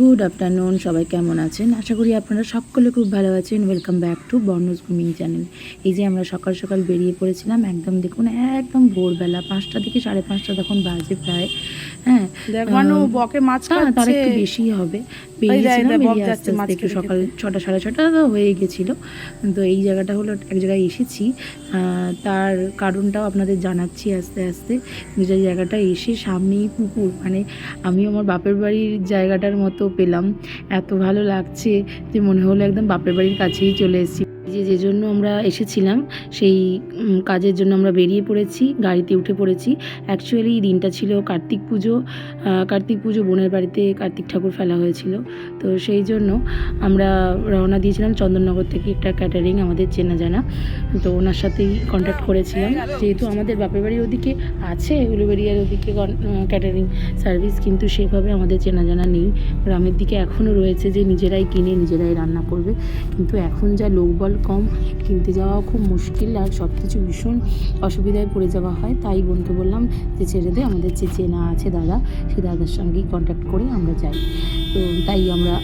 Good afternoon সবাই কেমন আছেন? আশা করি আপনারা সকলে খুব ভালো আছেন। ওয়েলকাম ব্যাক টু বর্ণজ গ্রুমিং চ্যানেল এই যে আমরা সকাল সকাল বেরিয়ে পড়েছিলাম একদম দেখুন একদম ভোরবেলা পাঁচটা থেকে সাড়ে পাঁচটা তখন বাজে প্রায়। হ্যাঁ তার একটু বেশি হবে। বেরিয়েছিলাম বেরিয়ে আস্তে আস্তে একটু সকাল ছটা সাড়ে ছটা তো হয়ে গেছিল। তো এই জায়গাটা হলো এক জায়গায় এসেছি। তার কারণটাও আপনাদের জানাচ্ছি আস্তে আস্তে। যে জায়গাটা এসে সামনেই পুকুর মানে আমি আমার বাপের বাড়ির জায়গাটার মতো পেলাম। এত ভালো লাগছে যে মনে হলো একদম বাপের বাড়ির কাছেই চলে এসেছি। যে যে জন্য আমরা এসেছিলাম, সেই কাজের জন্য আমরা বেরিয়ে পড়েছি, গাড়িতে উঠে পড়েছি। অ্যাকচুয়ালি দিনটা ছিল কার্তিক পুজো কার্তিক পুজো বোনের বাড়িতে কার্তিক ঠাকুর ফেলা হয়েছিল। তো সেই জন্য আমরা রওনা দিয়েছিলাম চন্দননগর থেকে একটা ক্যাটারিং আমাদের চেনা জানা তো ওনার সাথেই কন্ট্যাক্ট করেছিলাম। যেহেতু আমাদের বাপের বাড়ির ওদিকে আছে উলুবেরিয়ার ওদিকে ক্যাটারিং সার্ভিস কিন্তু সেভাবে আমাদের চেনা জানা নেই। গ্রামের দিকে এখনও রয়েছে যে নিজেরাই কিনে, নিজেরাই রান্না করবে। কিন্তু এখন যা লোকবল কম। কিনতে যাওয়া খুব মুশকিল আর সব কিছু ভীষণ অসুবিধায় পড়ে যাওয়া হয়। তাই বোনকে বললাম যে, ছেড়ে দে, আমাদের যে চেনা আছে দাদা, সে দাদার সঙ্গেই কন্ট্যাক্ট করে আমরা যাই। তো তাই আমরা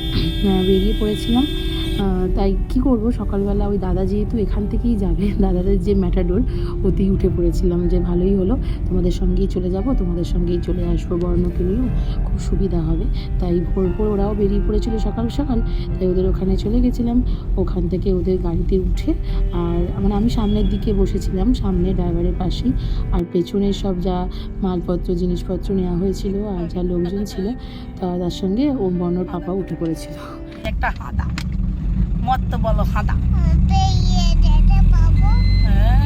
বেরিয়ে পড়েছিলাম। তাই কি করব? সকালবেলা ওই দাদা যেহেতু এখান থেকেই যাবে, দাদাদের যে ম্যাটাডোর ওতেই উঠে পড়েছিলাম যে ভালোই হলো। তোমাদের সঙ্গেই চলে যাব, তোমাদের সঙ্গেই চলে আসব বর্ণকে নিয়েও। খুব সুবিধা হবে। তাই ভোর ভোর ওরাও বেরিয়ে পড়েছিল সকাল সকাল, তাই ওদের ওখানে চলে গেছিলাম। ওখান থেকে ওদের গাড়িতে উঠে আর মানে আমি সামনের দিকে বসেছিলাম সামনে ড্রাইভারের পাশেই। আর পেছনের সব যা মালপত্র, জিনিসপত্র নেওয়া হয়েছিল আর যা লোকজন ছিল, তা তার সঙ্গে ও বর্ণর পাপা উঠে পড়েছিল। একটা হাদা। বলো হ্যাঁ।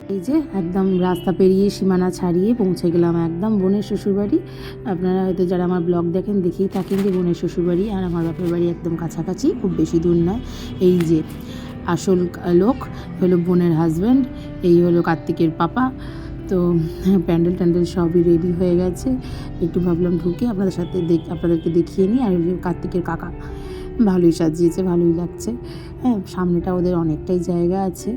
এই যে একদম রাস্তা পেরিয়ে সীমানা ছাড়িয়ে পৌঁছে গেলাম একদম বোনের শ্বশুরবাড়ি। আপনারা হয়তো যারা আমার ব্লগ দেখেন দেখেই থাকেন যে বোনের শ্বশুরবাড়ি আর আমার বাপের বাড়ি একদম কাছাকাছি, খুব বেশি দূর নয়। এই যে আসল লোক হলো বোনের হাজব্যান্ড এই হলো কার্তিকের পাপা। তো হ্যাঁ, প্যান্ডেল ট্যান্ডেল সবই রেডি হয়ে গেছে। একটু ভাবলাম ঢুকে আপনাদের সাথে দেখ আপনাদেরকে দেখিয়ে নিই আর কার্তিকের কাকা। ভালোই সাজিয়েছে ভালোই লাগছে। হ্যাঁ সামনেটা ওদের অনেকটাই জায়গা আছে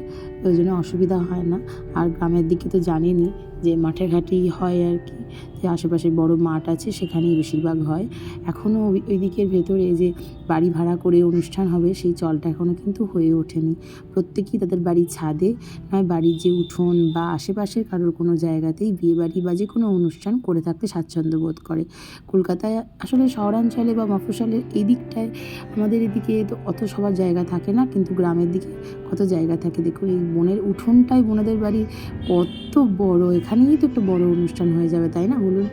ওই জন্য অসুবিধা হয় না। আর গ্রামের দিকে তো জানেনি যে মাঠে ঘাটেই হয় আর কি। যে আশেপাশে বড় মাঠ আছে, সেখানেই বেশিরভাগ হয়। এখনও ওই দিকের ভেতরে যে বাড়ি ভাড়া করে অনুষ্ঠান হবে, সেই চলটা এখনও কিন্তু হয়ে ওঠেনি। প্রত্যেকেই তাদের বাড়ির ছাদে, নয়, বাড়ির যে উঠোন বা আশেপাশের কারোর কোনো জায়গাতেই বিয়ে বাড়ি বা যে কোনো অনুষ্ঠান করে থাকতে স্বাচ্ছন্দ্য বোধ করে। কলকাতায় আসলে শহরাঞ্চলে বা মফসলের এই দিকটায় আমাদের এদিকে তো অত সবার জায়গা থাকে না, কিন্তু গ্রামের দিকে কত জায়গা থাকে। দেখুন, এই বোনের উঠোনটাই বোনেদের বাড়ি কত বড়, এখানেই তো একটা বড় অনুষ্ঠান হয়ে যাবে, তাই না? বলুন।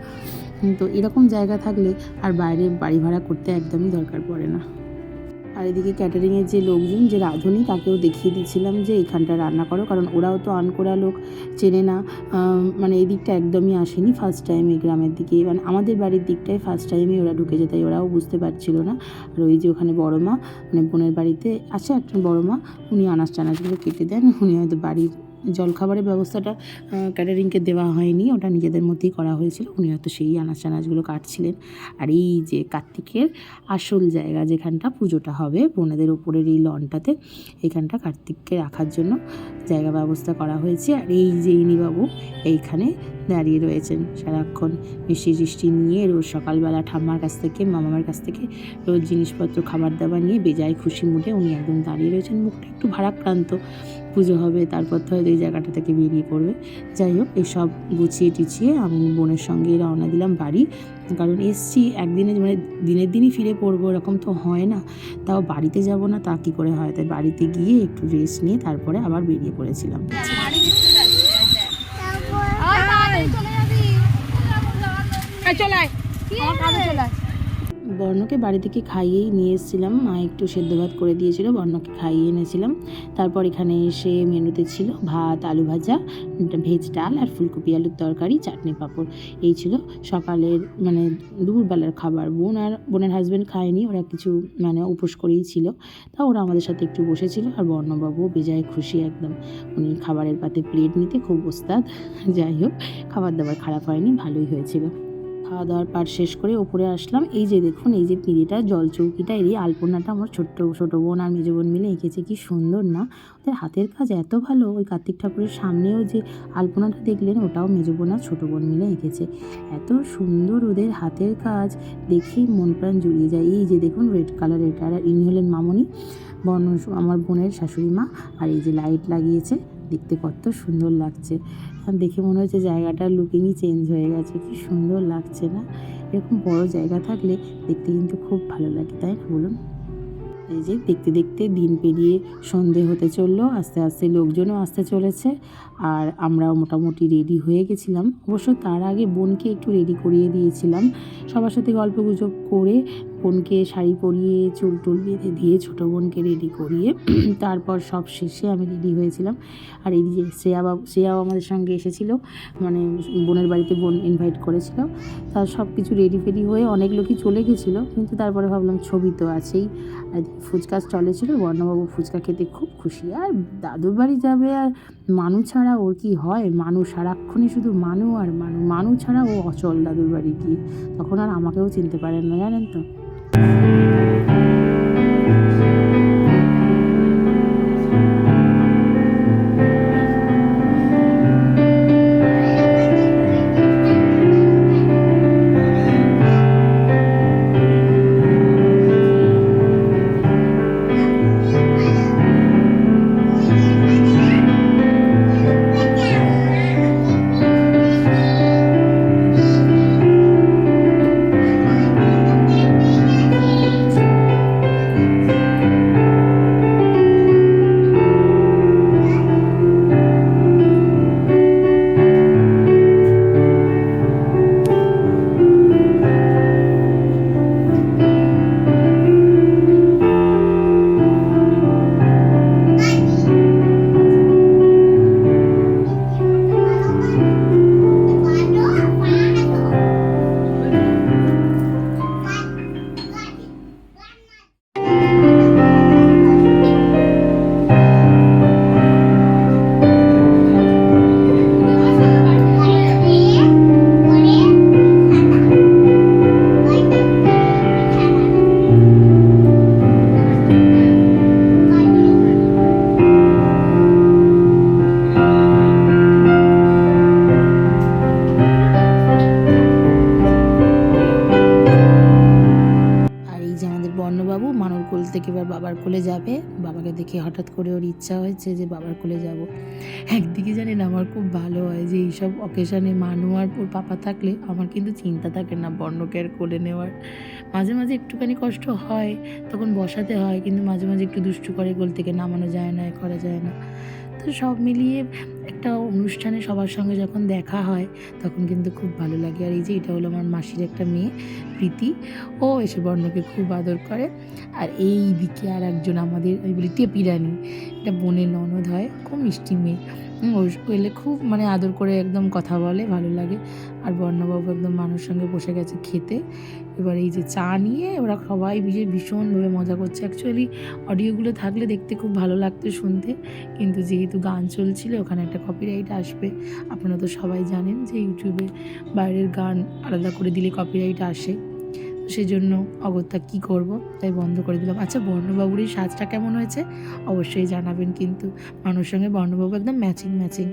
তো এরকম জায়গা থাকলে আর বাইরে বাড়ি ভাড়া করতে একদমই দরকার পড়ে না। আর এদিকে ক্যাটারিংয়ের যে লোকজন, যে রাঁধুনি, তাকেও দেখিয়ে দিচ্ছিলাম যে এখানটা রান্না করো, কারণ ওরাও তো আনকোরা লোক, চেনে না। মানে এই দিকটা একদমই আসেনি ফার্স্ট টাইম এই গ্রামের দিকে। মানে আমাদের বাড়ির দিকটায় ফার্স্ট টাইমই ওরা ঢুকেছে তাই ওরাও বুঝতে পারছিল না। আর ওই যে ওখানে বড় মা মানে বোনের বাড়িতে আছে একজন বড় মা, উনি আনাজ টানাজগুলো কেটে দেন, উনি হয়তো বাড়ির জলখাবারের ব্যবস্থাটা ক্যাটারিংকে দেওয়া হয়নি, ওটা নিজেদের মধ্যেই করা হয়েছিল। উনি হয়তো সেই আনাজ টানাজগুলো কাটছিলেন। আর এই যে কার্তিকের আসল জায়গা যেখানটা, পুজোটা হবে, বোনেদের ওপরের এই লনটাতে, এখানটা কার্তিককে রাখার জন্য জায়গা ব্যবস্থা করা হয়েছে। আর এই যে ইনিবাবু, এইখানে দাঁড়িয়ে রয়েছেন। সারাক্ষণ মিষ্টি টিষ্টি নিয়ে রোজ সকালবেলা ঠাম্মার কাছ থেকে মামার কাছ থেকে রোজ জিনিসপত্র খাবার দাবার নিয়ে বেজায় খুশি মুডে উনি একদম দাঁড়িয়ে রয়েছেন। মুখটা একটু ভারাক্রান্ত। পুজো হবে তারপর তো হয়তো এই জায়গাটা থেকে বেরিয়ে পড়বে। যাই হোক এসব গুছিয়ে টিছিয়ে আমি বোনের সঙ্গে রওনা দিলাম বাড়ি। কারণ এসছি একদিনে মানে দিনের দিনই ফিরে পড়ব এরকম তো হয় না। তাও বাড়িতে যাব না তা কী করে হয়? তাই বাড়িতে গিয়ে একটু রেস্ট নিয়ে তারপরে আবার বেরিয়ে পড়েছিলাম। এই চলে বর্ণকে বাড়ি থেকে খাইয়েই নিয়ে এসেছিলাম। মা একটু সেদ্ধ ভাত করে দিয়েছিল, বর্ণকে খাইয়ে এনেছিলাম। তারপর এখানে এসে মেনুতে ছিল ভাত, আলু ভাজা, ভেজ ডাল আর ফুলকপি, আলুর তরকারি, চাটনি, পাঁপড়। এই ছিল সকালের মানে দুপুরবেলার খাবার। বোন আর বোনের হাজব্যান্ড খায়নি, ওরা কিছু মানে উপোস করেই ছিল। তা ওরা আমাদের সাথে একটু বসেছিল আর বর্ণবাবু বেজায় খুশি একদম। উনি খাবারের পাতে প্লেট নিতে খুব ওস্তাদ। যাই হোক, খাবার দাবার খারাপ হয়নি, ভালোই হয়েছিল। খাওয়া দাওয়ার পার শেষ করে ওপরে আসলাম। এই যে দেখুন, এই যে পিঁড়িটা, জল চৌকিটা এই আলপনাটা আমার ছোট্ট, ছোটো বোন আর মেজো বোন মিলে এঁকেছে, কি সুন্দর না? ওদের হাতের কাজ এত ভালো, ওই কার্তিক ঠাকুরের সামনেও যে আলপনাটা দেখলেন, ওটাও মেজো বোন আর ছোটো বোন মিলে এঁকেছে। এত সুন্দর ওদের হাতের কাজ, দেখেই মন প্রাণ জুড়িয়ে যায়। এই যে দেখুন রেড কালার এটা, আর ইনি হলেন মামনি বর্ণ আমার বোনের শাশুড়ি মা, আর এই যে লাইট লাগিয়েছে। দেখতে কত সুন্দর লাগছে। দেখে মনে হচ্ছে জায়গাটা লুকিংই চেঞ্জ হয়ে গেছে। কি সুন্দর লাগছে না? এরকম বড় জায়গা থাকলে দেখতে কিন্তু খুব ভালো লাগে, তাই না বলুন? এই যে দেখতে দেখতে দিন পেরিয়ে সন্ধে হতে চলল, আস্তে আস্তে লোকজনও আসতে চলেছে। আর আমরাও মোটামুটি রেডি হয়ে গেছিলাম। অবশ্য তার আগে বোনকে একটু রেডি করিয়ে দিয়েছিলাম। সবার সাথে গল্প গুজব করে বোনকে শাড়ি পরিয়ে, চুল টুল বেঁধে দিয়ে ছোটো বোনকে রেডি করিয়ে তারপর সব শেষে আমি রেডি হয়েছিলাম। আর এই যে শ্রেয়া বাবু শ্রেয়াও আমাদের সঙ্গে এসেছিল। মানে বোনের বাড়িতে বোন ইনভাইট করেছিল। তার সব কিছু রেডি ফেডি হয়ে অনেক লোকই চলে গেছিল। কিন্তু তারপরে ভাবলাম ছবি তো আছেই। আর ফুচকা স্টলে ছিল। বর্ণবাবু ফুচকা খেতে খুব খুশি। আর দাদুর বাড়ি যাবে আর মানু ছাড়া ওর কি হয়? মানু সারাক্ষণই শুধু মানু আর মানু। মানু ছাড়া ও অচল দাদুর বাড়ি গিয়ে। তখন আর আমাকেও চিনতে পারেন না, জানেন তো? থেকে এবার বাবার কোলে যাবে। বাবাকে দেখে হঠাৎ করে ওর ইচ্ছা হয়েছে যে বাবার কোলে যাব। একদিকে জানেন আমার খুব ভালো হয় যে এইসব অকেশনে মানু আর ওর পাপা থাকলে আমার কিন্তু চিন্তা থাকে না বর্ণকে আর কোলে নেওয়ার। মাঝে মাঝে একটুখানি কষ্ট হয়, তখন বসাতে হয়, কিন্তু মাঝে মাঝে একটু দুষ্টু করে গোল থেকে নামানো যায় না করা যায় না। তো সব মিলিয়ে একটা অনুষ্ঠানে সবার সঙ্গে যখন দেখা হয়, তখন কিন্তু খুব ভালো লাগে। আর এই যে এটা হলো আমার মাসির একটা মেয়ে, প্রীতি। ও এসে বর্ণকে খুব আদর করে। আর এই দিকে আর একজন আমাদের, আমি বলি টেপি রানী। এটা বোনের ননদ হয়, খুব মিষ্টি মেয়ে। ও এলে খুব মানে আদর করে একদম কথা বলে, ভালো লাগে। আর বর্ণবাবু একদম মানুষ সঙ্গে বসে গেছে খেতে। এবার এই যে চা নিয়ে ওরা সবাই মিলে ভীষণভাবে মজা করছে। অ্যাকচুয়ালি অডিওগুলো থাকলে দেখতে খুব ভালো লাগতো শুনতে। কিন্তু যেহেতু গান চলছিল, ওখানে একটা কপিরাইট আসবে। আপনারা তো সবাই জানেন যে ইউটিউবে বাইরের গান আলাদা করে দিলে কপিরাইট আসে। সেজন্য অগত্যা কি করব? তাই বন্ধ করে দিলাম। আচ্ছা বর্ণবাবুর এই সাজটা কেমন হয়েছে? অবশ্যই জানাবেন কিন্তু। মানুষ সঙ্গে বর্ণবাবু একদম ম্যাচিং ম্যাচিং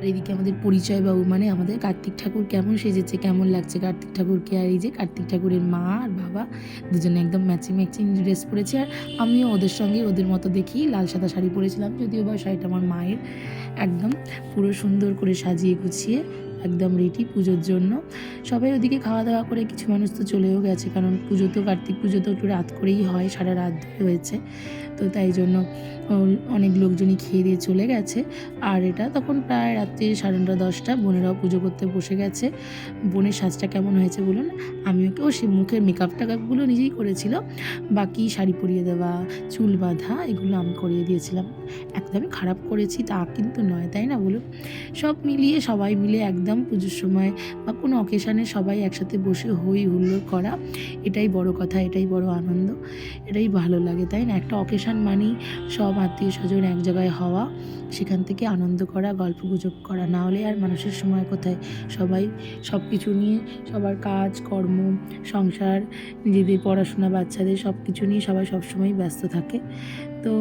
আর এদিকে আমাদের পরিচয় বাবু মানে আমাদের কার্তিক ঠাকুর কেমন সেজেছে, কেমন লাগছে কার্তিক ঠাকুরকে আর এই যে কার্তিক ঠাকুরের মা আর বাবা দুজনে একদম ম্যাচিং ম্যাচিং ড্রেস পরেছে। আর আমিও ওদের সঙ্গে ওদের মতো দেখি, লাল সাদা শাড়ি পরেছিলাম, যদিও বা শাড়িটা আমার মায়ের। একদম পুরো সুন্দর করে সাজিয়ে গুছিয়ে একদম রেডি পুজোর জন্য। সবাই ওদিকে খাওয়া দাওয়া করে, কিছু মানুষ তো চলেও গেছে, কারণ পুজো তো কার্তিক পুজো তো একটু রাত করেই হয়, সারা রাত ধরে হয়েছে। তো তাই জন্য অনেক লোকজনই খেয়ে দিয়ে চলে গেছে। আর এটা তখন প্রায় রাত্রি সাড়ে নটা দশটা, বোনেরাও পুজো করতে বসে গেছে। বোনের সাজটা কেমন হয়েছে বলুন? আমি ওকেও সে মুখের মেকআপ টেকআপগুলো নিজেই করেছিল। বাকি শাড়ি পরিয়ে দেওয়া, চুল বাঁধা, এগুলো আমি করিয়ে দিয়েছিলাম। একদমই খারাপ করেছি তা কিন্তু নয়, তাই না বলুন? সব মিলিয়ে, সবাই মিলে একদম পুজোর সময় বা কোনো অকেশানে সবাই একসাথে বসে হই হুল্লোড় করা, এটাই বড় কথা, এটাই বড় আনন্দ, এটাই ভালো লাগে, তাই না? একটা অকেশান মানেই সব আত্মীয় স্বজন এক জায়গায় হওয়া, সেখান থেকে আনন্দ করা গল্প গুজব করা, না হলে আর মানুষের সময় কোথায়? সবাই সব কিছু নিয়ে, সবার কাজ, কর্ম, সংসার, নিজেদের পড়াশোনা, বাচ্চাদের সব কিছু নিয়ে সবাই সবসময় ব্যস্ত থাকে। তো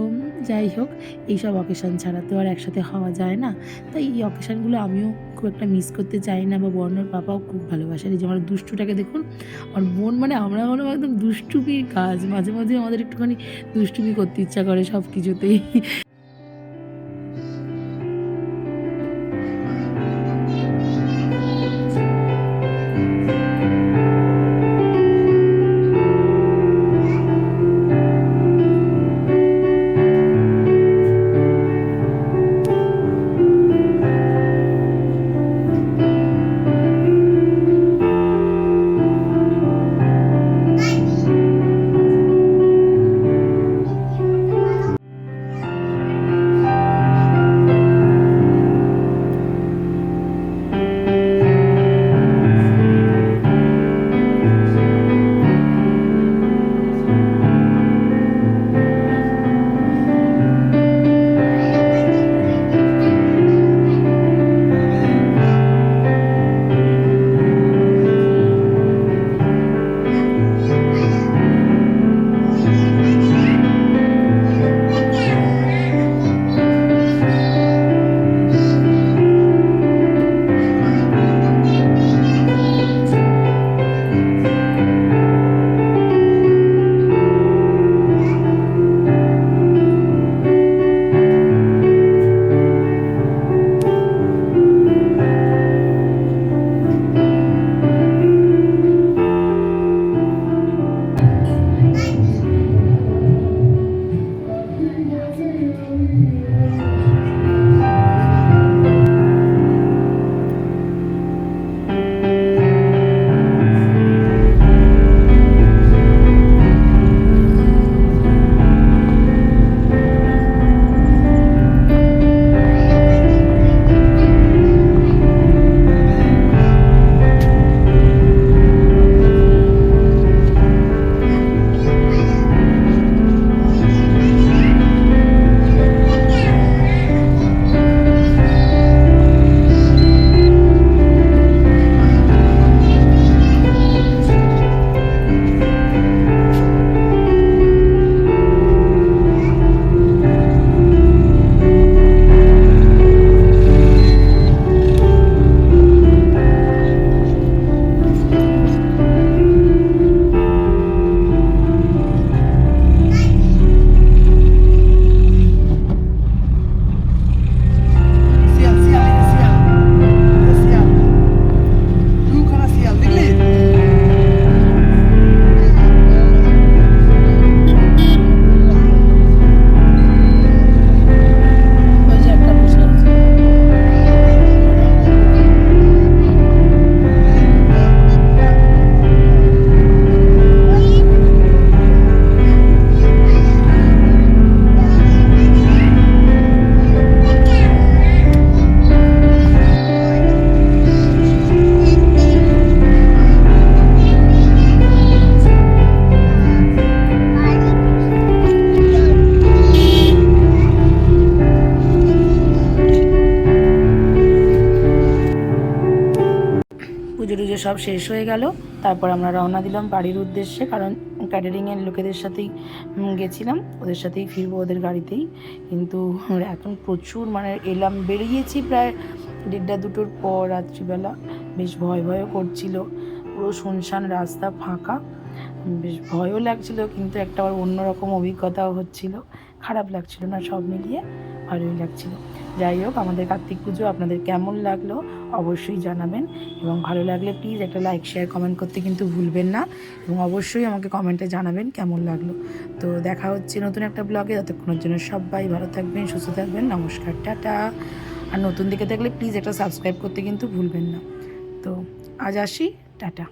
যাই হোক, এইসব অকেশান ছাড়া তো আর একসাথে হওয়া যায় না। তাই এই অকেশানগুলো আমিও খুব একটা মিস করতে চাই না বা বর্ণর পাপাও খুব ভালোবাসে। এই যে আমার দুষ্টুটাকে দেখুন আর বোন মানে আমরা হলো একদম দুষ্টুমির কাজ। মাঝে মাঝে আমাদের একটুখানি দুষ্টুমি করতে ইচ্ছা করে সব কিছুতেই সব শেষ হয়ে গেল। তারপর আমরা রওনা দিলাম বাড়ির উদ্দেশ্যে, কারণ ক্যাটারিংয়ের লোকেদের সাথেই গেছিলাম। ওদের সাথেই ফিরবো ওদের গাড়িতেই। কিন্তু এখন প্রচুর মানে এলাম, বেরিয়েছি প্রায় দেড়টা দুটোর পর রাত্রিবেলা। বেশ ভয় ভয়ও করছিল। পুরো শুনশান রাস্তা ফাঁকা। বেশ ভয়ও লাগছিল, কিন্তু একটা আবার অন্যরকম অভিজ্ঞতাও হচ্ছিল। খারাপ লাগছিল না, সব মিলিয়ে ভালোই লাগছিল। যাই হোক, আমাদের কার্তিক পুজো আপনাদের কেমন লাগল অবশ্যই জানাবেন এবং ভালো লাগলে প্লিজ একটা লাইক শেয়ার কমেন্ট করতে কিন্তু ভুলবেন না এবং অবশ্যই আমাকে কমেন্টে জানাবেন কেমন লাগল। তো দেখা হচ্ছে নতুন একটা ব্লগে ততক্ষণের জন্য সবাই ভালো থাকবেন, সুস্থ থাকবেন, নমস্কার, টাটা। আর নতুন দিকে থাকলে প্লিজ একটা সাবস্ক্রাইব করতে কিন্তু ভুলবেন না। তো আজ আসি, টাটা।